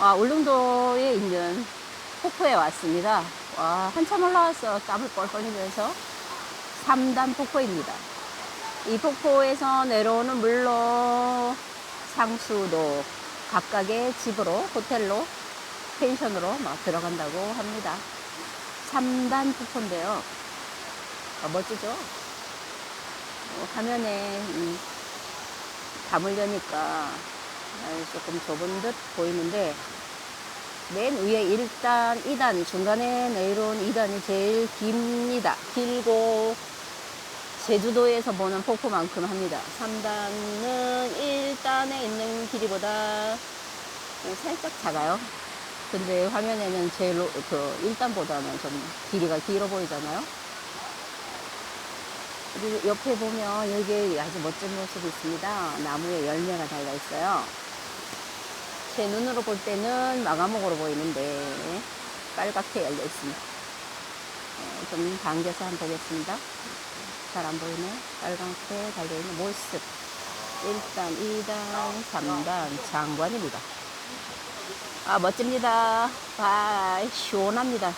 아, 울릉도에 있는 폭포에 왔습니다. 와, 한참 올라왔어. 땀을 뻘뻘 흘리면서. 3단 폭포입니다. 이 폭포에서 내려오는 물로 상수도 각각의 집으로, 호텔로, 펜션으로 막 들어간다고 합니다. 3단 폭포인데요. 아, 멋지죠? 어, 화면에 이 담으려니까 아, 조금 좁은 듯 보이는데 맨 위에 1단, 2단, 중간에 내려온 2단이 제일 깁니다. 길고 제주도에서 보는 폭포만큼 합니다. 3단은 1단에 있는 길이보다 살짝 작아요. 근데 화면에는 제일 로- 그 1단보다는 좀 길이가 길어 보이잖아요. 그리고 옆에 보면 여기 아주 멋진 모습이 있습니다. 나무에 열매가 달려 있어요. 제 눈으로 볼 때는 마가목으로 보이는데 빨갛게 열려 있습니다. 어, 좀 당겨서 한번 보겠습니다. 잘 안 보이네. 빨갛게 달려있는 모습. 1단, 2단, 3단 장관입니다. 아 멋집니다. 아 시원합니다.